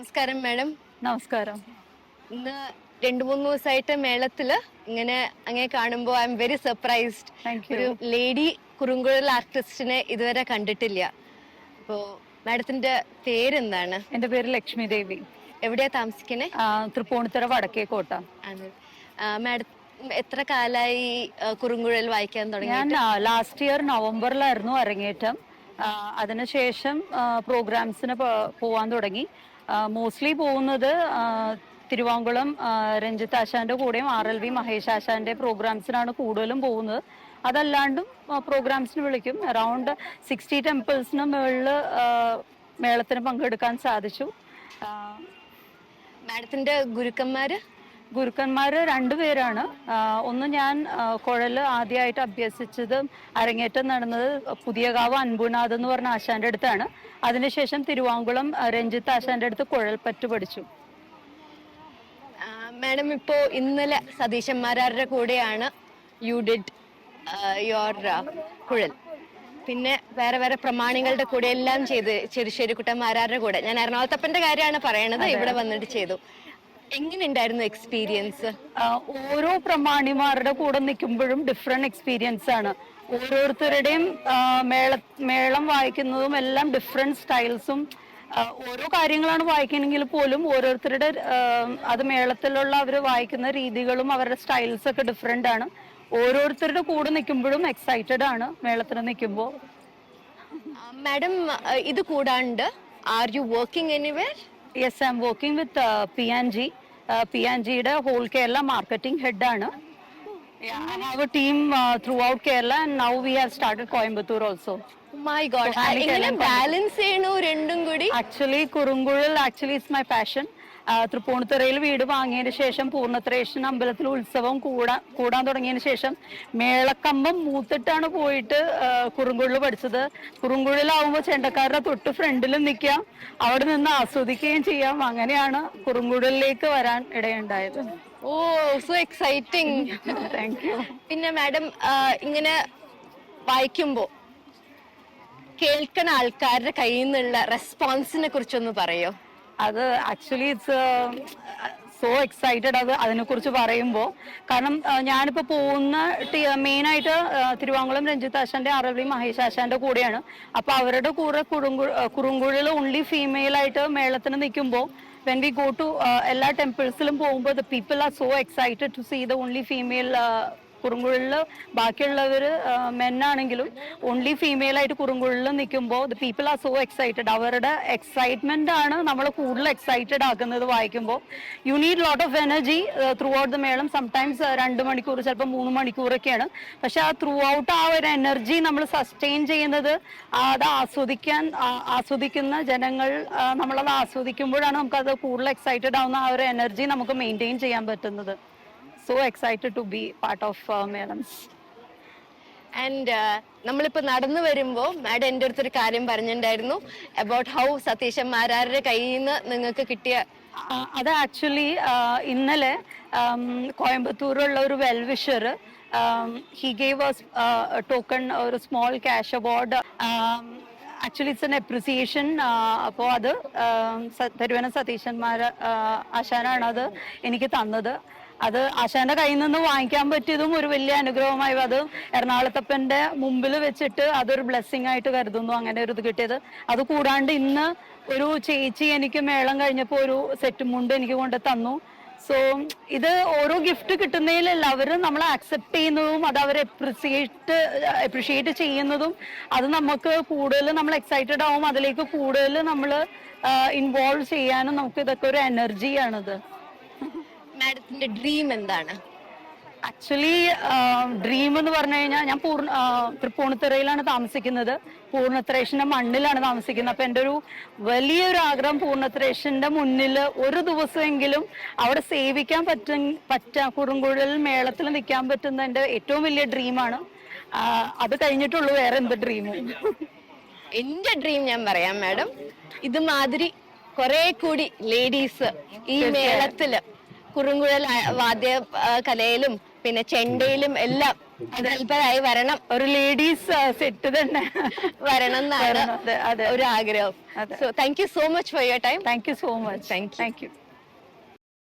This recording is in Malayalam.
നമസ്കാരം മാഡം. നമസ്കാരം. ഇന്ന് രണ്ടു മൂന്ന് ദിവസമായിട്ട് മേളത്തിൽ ഇങ്ങനെ അങ്ങനെ കാണുമ്പോൾ ഐ എം വെരി സർപ്രൈസ്ഡ് ഒരു ലേഡി കുറുങ്കുഴൽ ആർട്ടിസ്റ്റിനെ ഇതുവരെ കണ്ടിട്ടില്ല. അപ്പോ മാഡത്തിന്റെ പേരെന്താണ്? എന്റെ പേര് ലക്ഷ്മി ദേവി. എവിടെയാ താമസിക്കണേ? തൃപ്പൂണിത്തുറ വടക്കേക്കോട്ട. കോട്ട മാഡം എത്ര കാലായി കുറുങ്കുഴൽ വായിക്കാൻ തുടങ്ങി ഞാൻ ലാസ്റ്റ് ഇയർ നവംബറിലായിരുന്നു അരങ്ങേറ്റം. അതിനുശേഷം പ്രോഗ്രാംസിന് പോവാൻ തുടങ്ങി. മോസ്റ്റ്ലി പോകുന്നത് തിരുവാങ്കുളം രഞ്ജിത്ത് ആശാന്റെ കൂടെയും ആർ എൽ വി മഹേഷ് ആശാന്റെ പ്രോഗ്രാംസിനാണ് കൂടുതലും പോകുന്നത്. അതല്ലാണ്ടും പ്രോഗ്രാംസിന് വിളിക്കും. അറൗണ്ട് സിക്സ്റ്റി ടെമ്പിൾസിന് മുകളിൽ മേളത്തിന് പങ്കെടുക്കാൻ സാധിച്ചു. മാഡത്തിന്റെ ഗുരുക്കന്മാര്? ഗുരുക്കന്മാർ രണ്ടുപേരാണ് ഒന്ന് ഞാൻ കുഴൽ കുഴൽ ആദ്യമായിട്ട് അഭ്യസിച്ചത് അരങ്ങേറ്റം നടന്നത് പുതിയകാവ് അൻപുനാഥ് എന്ന് പറഞ്ഞ ആശാന്റെ അടുത്താണ്. അതിനുശേഷം തിരുവാങ്കുളം രഞ്ജിത്ത് ആശാന്റെ അടുത്ത് കുഴൽപ്പറ്റ് പഠിച്ചു. മാഡം ഇപ്പോ ഇന്നലെ സതീശന്മാരുടെ കൂടെയാണ് യു ഡിഡ് യുവർ കുഴൽ. പിന്നെ വേറെ വേറെ പ്രമാണികളുടെ കൂടെ എല്ലാം ചെയ്ത് ചെറുശ്ശേരിക്കുട്ടന്മാരാരുടെ കൂടെ. ഞാൻ എറണാകുളത്തപ്പന്റെ കാര്യമാണ് പറയണത് ഇവിടെ വന്നിട്ട് ചെയ്തു. എങ്ങനെയുണ്ടായിരുന്നു എക്സ്പീരിയൻസ് ഓരോ പ്രമാണിമാരുടെ കൂടെ നിൽക്കുമ്പോഴും ഡിഫറെന്റ് എക്സ്പീരിയൻസ് ആണ്. ഓരോരുത്തരുടെയും മേള മേളം വായിക്കുന്നതും എല്ലാം ഡിഫറെന്റ് സ്റ്റൈൽസും ഓരോ കാര്യങ്ങളാണ് വായിക്കണമെങ്കിൽ പോലും ഓരോരുത്തരുടെ അത് മേളത്തിലുള്ള അവർ വായിക്കുന്ന രീതികളും അവരുടെ സ്റ്റൈൽസ് ഒക്കെ ഡിഫറെന്റ് ആണ്. ഓരോരുത്തരുടെ കൂടെ നിൽക്കുമ്പോഴും എക്സൈറ്റഡ് ആണ് മേളത്തിന് നിൽക്കുമ്പോൾ മാഡം ഇത് കൂടാണ്ട് are you working anywhere yes I am working with P N G P N ജിയുടെ ഹോൾ കേരള മാർക്കറ്റിംഗ് ഹെഡ് ആണ് I have a team uh, throughout Kerala, and now we have started Coimbatore also. My god Organic എങ്ങനെ ബാലൻസ് ചെയ്യണു രണ്ടും കൂടി? ആക്ച്വലി കുറുങ്കുഴൽ ആക്ച്വലി ഇറ്റ്സ് മൈ പാഷൻ തൃപ്പൂണിത്തുറയിൽ വീട് വാങ്ങിയതിന് ശേഷം പൂർണത്രേഷൻ അമ്പലത്തിൽ ഉത്സവം കൂടാ കൂടാൻ തുടങ്ങിയതിന് ശേഷം മേളക്കമ്പം മൂത്തിട്ടാണ് പോയിട്ട് കുറുങ്കുഴൽ പഠിച്ചത്. കുറുങ്കുഴലാവുമ്പോൾ ചെണ്ടക്കാരുടെ തൊട്ട് ഫ്രണ്ടിലും നിൽക്കാം അവിടെ നിന്ന് ആസ്വദിക്കുകയും ചെയ്യാം. അങ്ങനെയാണ് കുറുങ്കുഴലിലേക്ക് വരാൻ ഇടയുണ്ടായത്. Oh so exciting thank you പിന്നെ മാഡം ഇങ്ങനെ വായിക്കുമ്പോ കേൾക്കുന്ന ആൾക്കാരുടെ കയ്യിൽ നിന്നുള്ള റെസ്പോൺസിനെ കുറിച്ചൊന്ന് പറയോ? അത് ആക്ച്വലി ഇറ്റ്സ് സോ എക്സൈറ്റഡ് അത് അതിനെക്കുറിച്ച് പറയുമ്പോൾ കാരണം ഞാനിപ്പോൾ പോകുന്ന മെയിൻ ആയിട്ട് ആ, തിരുവാങ്കുളം രഞ്ജിത്ത് ആശാന്റെ അറവി മഹേഷ് ആശാന്റെ കൂടെയാണ്. അപ്പൊ അവരുടെ കൂടെ കുറുങ്കു കുറുങ്കുഴൽ ഓൺലി ഫീമെയിൽ ആയിട്ട് മേളത്തിന് നിൽക്കുമ്പോൾ വെൻ വി ഗോ ടു എല്ലാ ടെമ്പിൾസിലും പോകുമ്പോൾ the people are so excited to see the only female കുറുങ്കുഴലിൽ ബാക്കിയുള്ളവർ മെന്നാണെങ്കിലും ഓൺലി ഫീമെയിൽ ആയിട്ട് കുറുങ്കുഴലിൽ നിൽക്കുമ്പോൾ the people are so excited അവരുടെ എക്സൈറ്റ്മെന്റ് ആണ് നമ്മൾ കൂടുതൽ എക്സൈറ്റഡ് ആക്കുന്നത് വായിക്കുമ്പോൾ you need lot of energy throughout the മേളം. സംടൈംസ് രണ്ട് മണിക്കൂർ ചിലപ്പോൾ മൂന്ന് മണിക്കൂറൊക്കെയാണ്. പക്ഷെ ആ ത്രൂ ഔട്ട് ആ ഒരു എനർജി നമ്മൾ സസ്റ്റെയിൻ ചെയ്യുന്നത് അത് ആസ്വദിക്കാൻ ആസ്വദിക്കുന്ന ജനങ്ങൾ നമ്മളത് ആസ്വദിക്കുമ്പോഴാണ് നമുക്കത് കൂടുതൽ എക്സൈറ്റഡ് ആവുന്ന ആ ഒരു എനർജി നമുക്ക് മെയിന്റെയിൻ ചെയ്യാൻ പറ്റുന്നത്. So excited to be part of മേളംസ് and നമ്മളിപ്പോ നടന്നു വരുമ്പോ മാഡം എന്റെ അടുത്തൊരു കാര്യം പറഞ്ഞിട്ടുണ്ടായിരുന്നു അബൌട്ട് ഹൗ സതീശൻ മാരാരുടെ കയ്യിൽ നിന്ന് നിങ്ങൾക്ക് കിട്ടിയ അത് ആക്ച്വലി ഇന്നലെ കോയമ്പത്തൂരുള്ള ഒരു വെൽവിഷർ ഹി ഗേവ് ടോക്കൺ ഒരു small cash award actually it's an appreciation അപ്പോൾ അത് തിരുവന സതീശന്മാർ ആശാനാണ് അത് എനിക്ക് തന്നത്. അത് ആശാന്റെ കയ്യിൽ നിന്ന് വാങ്ങിക്കാൻ പറ്റിയതും ഒരു വലിയ അനുഗ്രഹമായി. അത് എറണാകുളത്തപ്പന്റെ മുമ്പിൽ വെച്ചിട്ട് അതൊരു ബ്ലെസ്സിങ് ആയിട്ട് കരുതുന്നു. അങ്ങനെ ഒരു ഇത് കിട്ടിയത്. അത് കൂടാണ്ട് ഇന്ന് ഒരു ചേച്ചി എനിക്ക് മേളം കഴിഞ്ഞപ്പോൾ ഒരു സെറ്റ് മുണ്ട് എനിക്ക് കൊണ്ട് തന്നു. സോ ഇത് ഓരോ ഗിഫ്റ്റ് കിട്ടുന്നതിലല്ല അവർ നമ്മൾ അക്സെപ്റ്റ് ചെയ്യുന്നതും അത് അവർ എപ്രിസിയേറ്റ് എപ്രിഷിയേറ്റ് ചെയ്യുന്നതും അത് നമുക്ക് കൂടുതൽ നമ്മൾ എക്സൈറ്റഡ് ആവും. അതിലേക്ക് കൂടുതൽ നമ്മൾ ഇൻവോൾവ് ചെയ്യാനും നമുക്ക് ഇതൊക്കെ ഒരു എനർജിയാണിത് മാഡത്തിന്റെ ഡ്രീം എന്താണ്? ആക്ച്വലി ഡ്രീം എന്ന് പറഞ്ഞു കഴിഞ്ഞാൽ ഞാൻ പൂർണ തൃപ്പൂണിത്തുറയിലാണ് താമസിക്കുന്നത്. പൂർണത്രേഷന്റെ മണ്ണിലാണ് താമസിക്കുന്നത്. അപ്പൊ എന്റെ ഒരു വലിയൊരു ആഗ്രഹം പൂർണത്രേഷന്റെ മുന്നിൽ ഒരു ദിവസമെങ്കിലും അവിടെ സേവിക്കാൻ പറ്റും പറ്റ കുറുങ്കുഴൽ മേളത്തിൽ നിൽക്കാൻ പറ്റുന്ന എന്റെ ഏറ്റവും വലിയ ഡ്രീമാണ് അത് കഴിഞ്ഞിട്ടുള്ളൂ വേറെ എന്ത് ഡ്രീമും എന്റെ ഡ്രീം ഞാൻ പറയാം മാഡം. ഇതുമാതിരി കുറെ കൂടി ലേഡീസ് ഈ മേളത്തിൽ കുറുങ്കുഴൽ വാദ്യ കലയിലും പിന്നെ ചെണ്ടയിലും എല്ലാം പ്രഗത്ഭരായി വരണം. ഒരു ലേഡീസ് സെറ്റ് തന്നെ വരണം എന്നാണ് ഒരു ആഗ്രഹം so thank you so much for your time thank you so much. Thank you